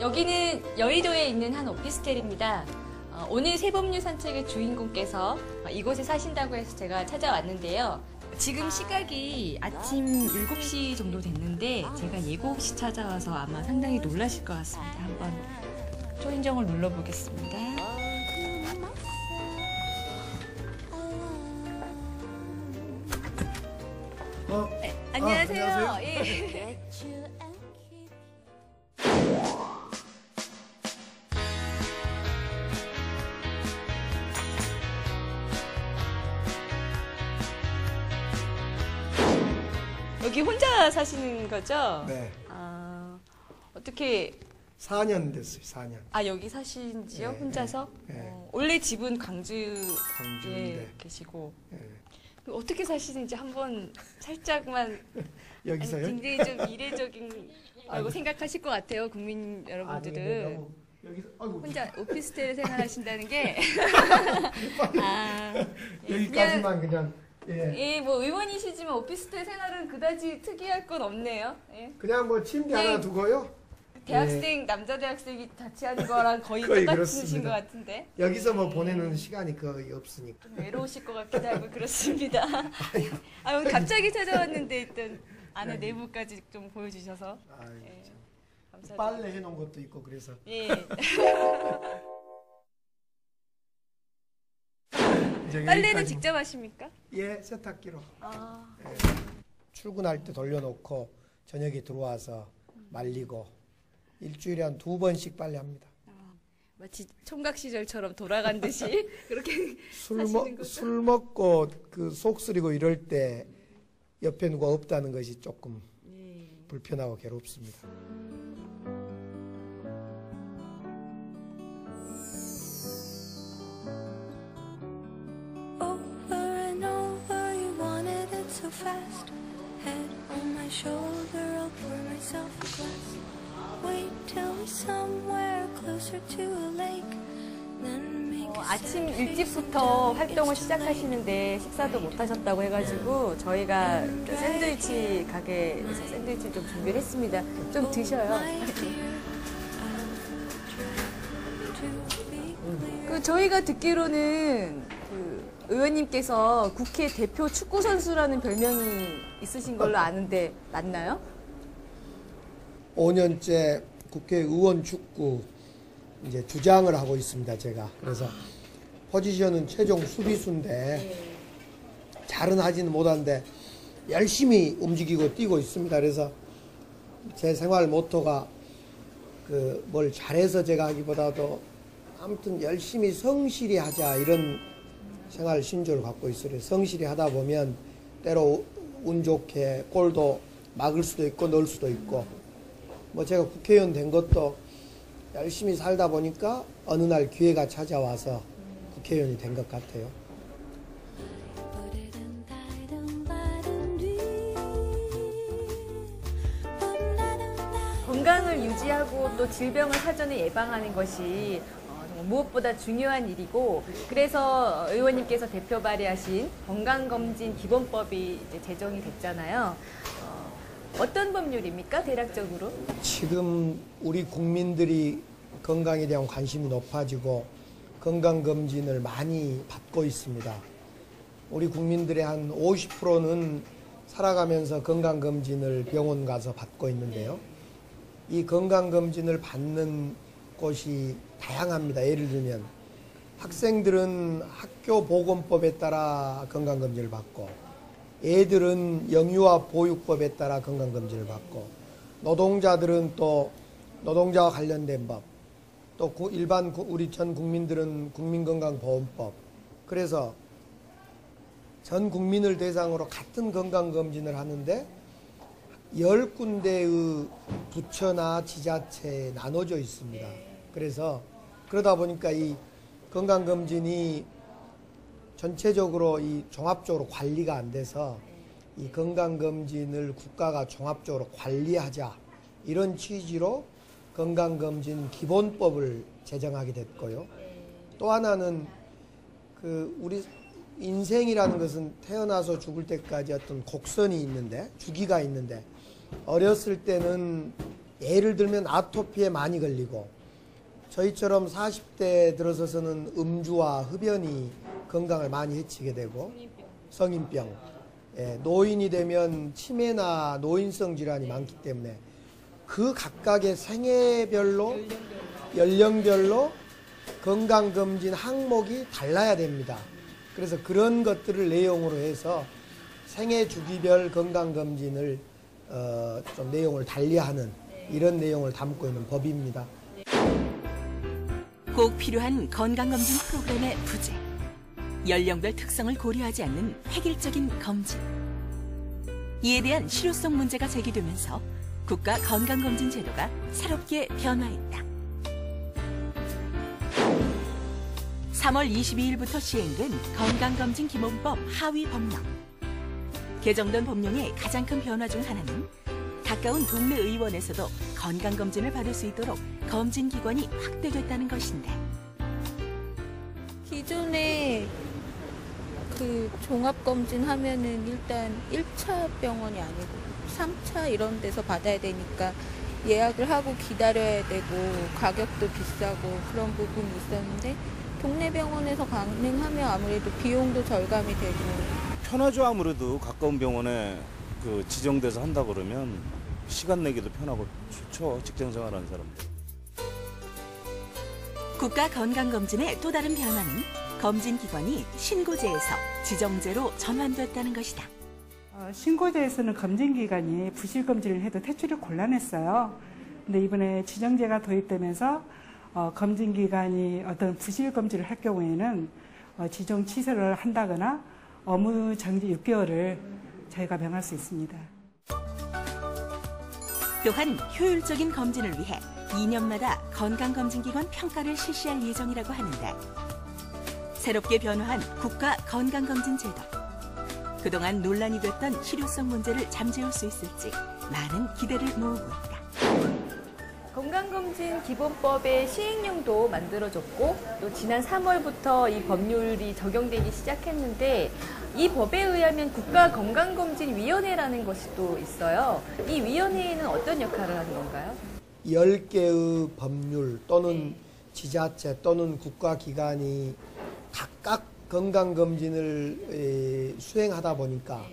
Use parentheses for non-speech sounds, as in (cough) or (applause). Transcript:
여기는 여의도에 있는 한 오피스텔입니다. 어, 오늘 세범류 산책의 주인공께서 어, 이곳에 사신다고 해서 제가 찾아왔는데요. 지금 시각이 아침 7시 정도 됐는데 제가 예고 없이 찾아와서 아마 상당히 놀라실 것 같습니다. 한번 초인종을 눌러보겠습니다. 어, 네, 안녕하세요. 안녕하세요. 예. (laughs) 여기 혼자 사시는 거죠? 네. 아, 어떻게 4년 됐어요, 4년. 아 여기 사신지요? 네, 혼자서? 네, 네. 어, 원래 집은 광주에 광주인데. 계시고 예. 그럼 어떻게 사시는지 한번 살짝만 (laughs) 여기서요? 아니, 굉장히 좀 이례적이라고 (laughs) 아니. 생각하실 것 같아요 국민 아니, 여러분들은 너무 여기서 아이고 혼자 오피스텔 생활하신다는 게 (laughs) 아, 여기까지만 그냥 예. 예, 뭐 의원이시지만 오피스텔 생활은 그다지 특이할 건 없네요. 예. 그냥 뭐 침대 네. 하나 두고요. 대학생 남자 대학생이 같이 하는 거랑 거의, (laughs) 거의 똑같으신 그렇습니다. 것 같은데 여기서 뭐 보내는 시간이 거의 없으니까. 좀 외로우실 것 같기도 하고 그렇습니다. (laughs) 아 오늘 갑자기 찾아왔는데 일단 안에. 내부까지 좀 보여주셔서 예. 참. 빨래 해놓은 것도 있고 그래서 예. (laughs) 빨래는 직접 하십니까? 예, 세탁기로 아, 예. 출근할 때 돌려놓고 저녁에 들어와서 말리고 일주일에 한 두 번씩 빨래합니다. 마치 총각 시절처럼 돌아간 듯이 (laughs) 그렇게 술, 먹, 거죠? 술 먹고 그 속쓰리고 이럴 때 옆에 누가 없다는 것이 조금 예. 불편하고 괴롭습니다. Fast. Head on my shoulder, I'll pour myself a glass. Wait till we're somewhere closer to a lake. 어, 아침 일찍부터 활동을. 시작하시는데 식사도 못 하셨다고 해가지고 저희가 그 샌드위치 가게에서 샌드위치 좀 준비를 했습니다. 좀 드셔요. 그 저희가 듣기로는 그 의원님께서 국회 대표 축구 선수라는 별명이 있으신 걸로 아는데 맞나요? 5년째 국회의원 축구 이제 주장을 하고 있습니다. 제가 그래서 포지션은 최종 수비수인데 잘은 하지는 못한데 열심히 움직이고 뛰고 있습니다. 그래서 제 생활 모토가 그 뭘 잘해서 제가 하기보다도 아무튼 열심히 성실히 하자 이런 생활 신조를 갖고 있어요. 그래서 성실히 하다 보면 때로 운 좋게 골도 막을 수도 있고 넣을 수도 있고 뭐 제가 국회의원 된 것도 열심히 살다 보니까 어느 날 기회가 찾아와서 국회의원이 된 것 같아요. 건강을 유지하고 또 질병을 사전에 예방하는 것이 무엇보다 중요한 일이고 그래서 의원님께서 대표 발의하신 건강검진 기본법이 이제 제정이 됐잖아요. 어, 어떤 법률입니까 대략적으로? 지금 우리 국민들이 건강에 대한 관심이 높아지고 건강검진을 많이 받고 있습니다. 우리 국민들의 한 50%는 살아가면서 건강검진을 병원 가서 받고 있는데요. 이 건강검진을 받는 곳이 다양합니다. 예를 들면 학생들은 학교 보건법에 따라 건강검진을 받고 애들은 영유아 보육법에 따라 건강검진을 받고 노동자들은 또 노동자와 관련된 법, 또 구- 일반 구- 우리 전 국민들은 국민건강보험법. 그래서 전 국민을 대상으로 같은 건강검진을 하는데 열 군데의 부처나 지자체에 나눠져 있습니다. 그래서 그러다 보니까 이 건강검진이 전체적으로 이 종합적으로 관리가 안 돼서 이 건강검진을 국가가 종합적으로 관리하자 이런 취지로 건강검진 기본법을 제정하게 됐고요. 또 하나는 그 우리 인생이라는 것은 태어나서 죽을 때까지 어떤 곡선이 있는데 주기가 있는데 어렸을 때는 예를 들면 아토피에 많이 걸리고 저희처럼 40대 들어서서는 음주와 흡연이 건강을 많이 해치게 되고 성인병, 예, 노인이 되면 치매나 노인성 질환이 많기 때문에 그 각각의 생애별로 연령별로 건강검진 항목이 달라야 됩니다. 그래서 그런 것들을 내용으로 해서 생애 주기별 건강검진을 어, 좀 내용을 달리하는 이런 내용을 담고 있는 법입니다. 꼭 필요한 건강검진 프로그램의 부재. 연령별 특성을 고려하지 않는 획일적인 검진. 이에 대한 실효성 문제가 제기되면서 국가 건강검진 제도가 새롭게 변화했다. 3월 22일부터 시행된 건강검진 기본법 하위 법령. 개정된 법령의 가장 큰 변화 중 하나는 가까운 동네 의원에서도 건강검진을 받을 수 있도록 검진 기관이 확대됐다는 것인데. 기존에 그 종합검진 하면은 일단 1차 병원이 아니고 3차 이런 데서 받아야 되니까 예약을 하고 기다려야 되고 가격도 비싸고 그런 부분이 있었는데 동네 병원에서 가능하면 아무래도 비용도 절감이 되고. 편하죠 아무래도. 가까운 병원에 그 지정돼서 한다 그러면 시간 내기도 편하고 좋죠 직장 생활하는 사람들. 국가 건강검진의 또 다른 변화는 검진 기관이 신고제에서 지정제로 전환됐다는 것이다. 어, 신고제에서는 검진 기간이 부실 검진을 해도 퇴출이 곤란했어요. 근데 이번에 지정제가 도입되면서 어, 검진 기간이 어떤 부실 검진을 할 경우에는 어, 지정 취소를 한다거나 업무 정지 6개월을 저희가 명할 수 있습니다. 또한 효율적인 검진을 위해 2년마다 건강검진기관 평가를 실시할 예정이라고 하는데 새롭게 변화한 국가 건강검진 제도. 그동안 논란이 됐던 실효성 문제를 잠재울 수 있을지 많은 기대를 모으고 있다. 건강검진 기본법의 시행령도 만들어졌고 또 지난 3월부터 이 법률이 적용되기 시작했는데 이 법에 의하면 국가건강검진위원회라는 것이 또 있어요. 이 위원회는 어떤 역할을 하는 건가요? 10개의 법률 또는 지자체 또는 국가기관이 각각 건강검진을 에, 수행하다 보니까